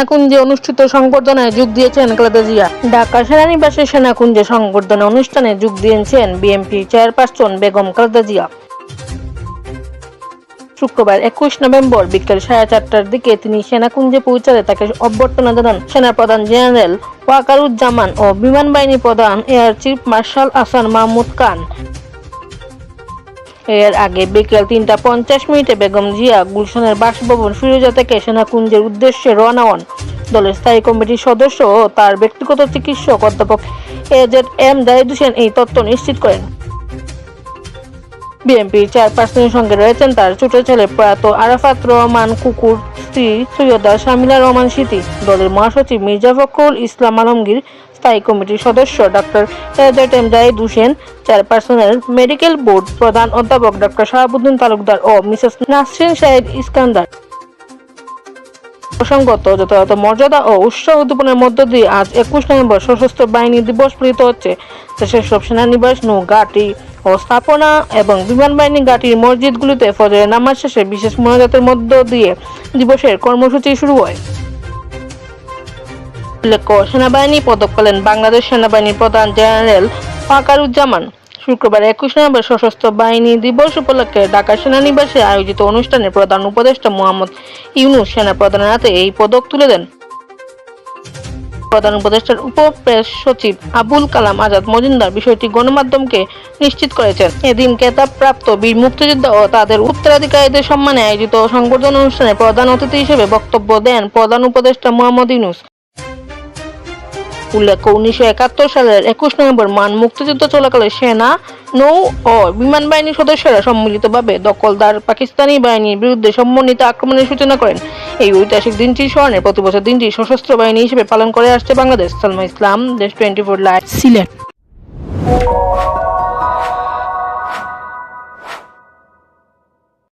সেনাকুঞ্জে অনুষ্ঠিত সংবর্ধনায় যোগ দিয়েছেন খালেদা জিয়া। ঢাকা সেনানিবাসে সেনাকুঞ্জে সংবর্ধনা অনুষ্ঠানে যোগ দিয়েছেন বিএনপি চেয়ারপারসন বেগম খালেদা জিয়া। শুক্রবার একুশ নভেম্বর বিকেল সাড়ে চারটার দিকে তিনি সেনাকুঞ্জে পৌঁছালে তাকে অভ্যর্থনা জানান সেনাপ্রধান জেনারেল ওয়াকারুজ্জামান ও বিমান বাহিনী প্রধান এয়ার চিফ মার্শাল আসান মাহমুদ খান। এর আগে বিকেল তিনটা পঞ্চাশ মিনিটে বেগম জিয়া গুলশানের বাসভবন ফিরোজা থেকে সেনাকুঞ্জের উদ্দেশ্যে রওনা হন। দলের স্থায়ী কমিটির সদস্য ও তার ব্যক্তিগত চিকিৎসক অধ্যাপক এজেড এম জাহিদ হোসেন এই তথ্য নিশ্চিত করেন। বিএনপির চেয়ারপারসনের সঙ্গে রয়েছেন তার ছোট ছেলে প্রয়াত আরাফাত রহমান কুকুর, স্ত্রী সৈয়দা শামিলা রহমান স্মৃতি দলের মহাসচিব মির্জা ফখরুল ইসলাম আলমগীর স্থায়ী কমিটির সদস্য doctor AZ M Zahid Hossain চেয়ারপারসনের মেডিকেল বোর্ড প্রধান অধ্যাপক ডক্টর শাহাবুদ্দিন তালুকদার ও মিসেস নাসরিন শাহেদ ইস্কান্দার। প্রসঙ্গত, যথাযথ মর্যাদা ও উৎসাহ উদ্দীপনের মধ্য দিয়ে আজ একুশ নভেম্বর সশস্ত্র বাহিনী দিবস পালিত হচ্ছে। দেশের সব সেনানিবাস নৌ ও স্থাপনা এবং বিমান বাহিনী ঘাঁটির মসজিদগুলিতে ফজরের নামাজ শেষে বিশেষ মোনাজাতের মধ্য দিয়ে দিবসের কর্মসূচি শুরু হয়। উল্লেখ্য, সেনাবাহিনী পদক পেলেন বাংলাদেশ সেনাবাহিনীর প্রধান জেনারেল ফাকারুজ্জামান। শুক্রবার একুশ নভেম্বর সশস্ত্র বাহিনী দিবস উপলক্ষে ঢাকা সেনানিবাসে আয়োজিত অনুষ্ঠানে প্রধান উপদেষ্টা মোহাম্মদ ইউনুস সেনা প্রধানের হাতে এই পদক তুলে দেন। প্রধান উপদেষ্টার উপপ্রেস সচিব আবুল কালাম আজাদ মজুমদার বিষয়টি গণমাধ্যমকে নিশ্চিত করেছেন। এদিন খেতাবপ্রাপ্ত বীর মুক্তিযোদ্ধা ও তাদের উত্তরাধিকারীদের সম্মানে আয়োজিত সংবর্ধনা অনুষ্ঠানে প্রধান অতিথি হিসেবে বক্তব্য দেন প্রধান উপদেষ্টা মোহাম্মদ ইউনুস। উল্লেখ্য উনিশশো একাত্তর সালের একুশ নভেম্বর মান মুক্তিযুদ্ধ চলাকালে সেনা, নৌ ও বিমান বাহিনীর সদস্যরা সম্মিলিতভাবে দখলদার পাকিস্তানি বাহিনীর বিরুদ্ধে সমন্বিত আক্রমণের সূচনা করেন। এই ঐতিহাসিক দিনটি স্মরণে প্রতি বছর দিনটি সশস্ত্র বাহিনী হিসেবে পালন করে আসছে বাংলাদেশ। সালমা ইসলাম, দেশ টোয়েন্টি ফোর লাইভ। সিলেট।